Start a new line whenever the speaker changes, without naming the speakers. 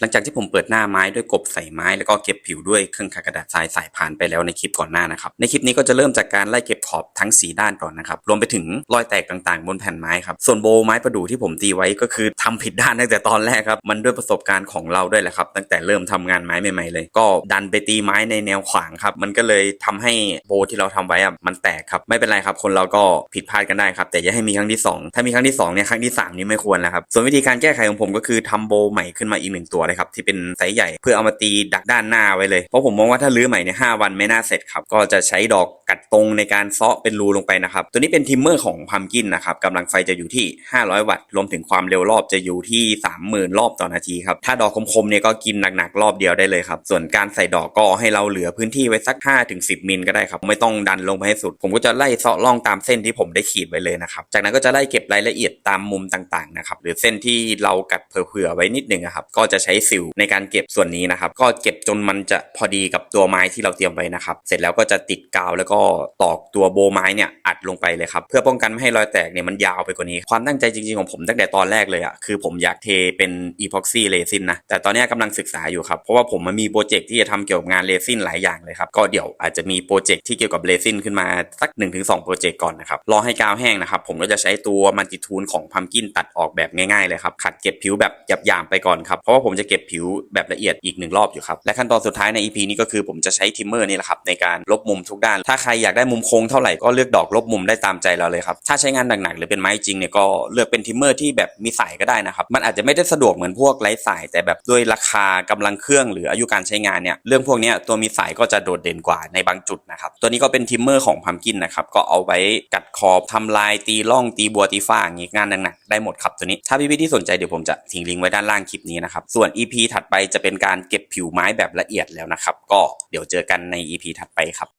หลังจากที่ผมเปิดหน้าไม้ด้วยกบใส่ไม้แล้วก็เก็บผิวด้วยเครื่องขัดกระดาษทรายสายผ่านไปแล้วในคลิปก่อนหน้านะครับ ในคลิปนี้ก็จะเริ่มจากการไล่เก็บขอบทั้งสีด้านก่อนนะครับ รวมไปถึงรอยแตกต่างๆ บนแผ่นไม้ครับ ส่วนโบไม้ประดู่ที่ผมตีไว้ก็คือทำผิดด้านตั้งแต่ตอนแรกครับ มันด้วยประสบการณ์ของเราด้วยแหละครับ ตั้งแต่เริ่มทำงานไม้ใหม่ๆเลย ก็ดันไปตีไม้ในแนวขวางครับ มันก็เลยทำให้โบที่เราทำไว้อะมันแตกครับ ไม่เป็นไรครับ คนเราก็ผิดพลาดกันได้ครับ แต่อย่าให้มีครั้งที่สองถ้ามีครั้งที่สองเนี่ยครั้งที่สามนี่ไม่ควรแล้วครับ ส่วนวิธีการแก้ไขของผมก็คือทำโบใหม่ขึ้นมาอีกหนึ่งตัวเลยครับที่เป็นไซส์ใหญ่เพื่อเอามาตีดักด้านหน้าไว้เลย เพราะผมมองว่าถ้ารื้อใหม่เนี่ยห้าวันไม่น่าเสร็จครับก็จะใช้ดอกกัดตรงในการเซาะเป็นรูลงไปนะครับตัวนี้เป็นทิมเมอร์ของพัมกินนะครับกำลังไฟจะอยู่ที่ 500 วัตต์รวมถึงความเร็วรอบจะอยู่ที่ 30,000 รอบต่อนาทีครับถ้าดอกคมๆเนี่ยก็กินหนักๆรอบเดียวได้เลยครับส่วนการใส่ดอกก็ให้เราเหลือพื้นที่ไว้สัก 5-10 มิลก็ได้ครับไม่ต้องดันลงไปให้สุด ผมก็จะไล่เซาะร่องตามเส้นที่ผมได้ขีดไว้เลยนะครับจากนั้นก็จะไล่เก็บรายละเอียดตามมุมต่างๆนะครับหรือเส้นที่เรากัดเผื่อๆไว้นิดนึงอะครับก็จะใช้ฟิลในการเก็บส่วนนี้นะครับ ก็เก็บจนมันจะพอดีกับตัวไม้ที่เราเตรียมไว้นะครับ เสร็จแล้วก็จะติดกาวแล้วก็ตอกตัวโบไม้เนี่ยอัดลงไปเลยครับ เพื่อป้องกันไม่ให้รอยแตกเนี่ยมันยาวไปกว่านี้ ความตั้งใจจริงๆของผมตั้งแต่ตอนแรกเลยอะคือผมอยากเทเป็นอีพ็อกซี่เรซินนะ แต่ตอนนี้ยกำลังศึกษาอยู่ครับ เพราะว่าผมมันมีโปรเจกต์ที่จะทำเกี่ยวกับงานเรซินหลายอย่างเลยครับ ก็เดี๋ยวอาจจะมีโปรเจกต์ที่เกี่ยวกับเรซินขึ้นมาสัก 1-2 โปรเจกต์ก่อนนะครับ รอให้กาวแห้งนะครับ ผมก็จะใช้ตัวมันติทูนของพัมกินตัดออกแบบง่ายๆเลยครับ ขัดเก็บผิวแบบหยาบๆไปก่อนครับ เพราะว่าผมจะเก็บผิวแบบละเอียดอีกหนึ่งรอบอยู่ครับ และขั้นตอนสุดท้ายใน EP นี้ก็คือผมจะใช้ทิมเมอร์นี่แหละครับในการลบมุมทุกด้าน ถ้าใครอยากได้มุมโค้งเท่าไหร่ก็เลือกดอกลบมุมได้ตามใจเราเลยครับ ถ้าใช้งานหนักๆหรือเป็นไม้จริงเนี่ยก็เลือกเป็นทิมเมอร์ที่แบบมีสายก็ได้นะครับ มันอาจจะไม่ได้สะดวกเหมือนพวกไร้สาย แต่แบบด้วยราคากำลังเครื่องหรืออายุการใช้งานเนี่ยเรื่องพวกเนี้ยตัวมีสายก็จะโดดเด่นกว่าในบางจุดนะครับตัวนี้ก็เป็นทิมเมอร์ของพัมกินนะครับก็เอาไว้กัดขอบทำลายตีร่องตีบัวตีฟ้าอย่างงี้งานหนักๆได้หมดครับตัวนี้ถ้าพี่ๆที่สนใจเดี๋ยวผมจะทิ้งลิงก์ไว้ด้านล่างคลิปนี้นะครับส่วน EP ถัดไปจะเป็นการเก็บผิวไม้แบบละเอียดแล้วนะครับ ก็เดี๋ยวเจอกันใน EP ถัดไปครับ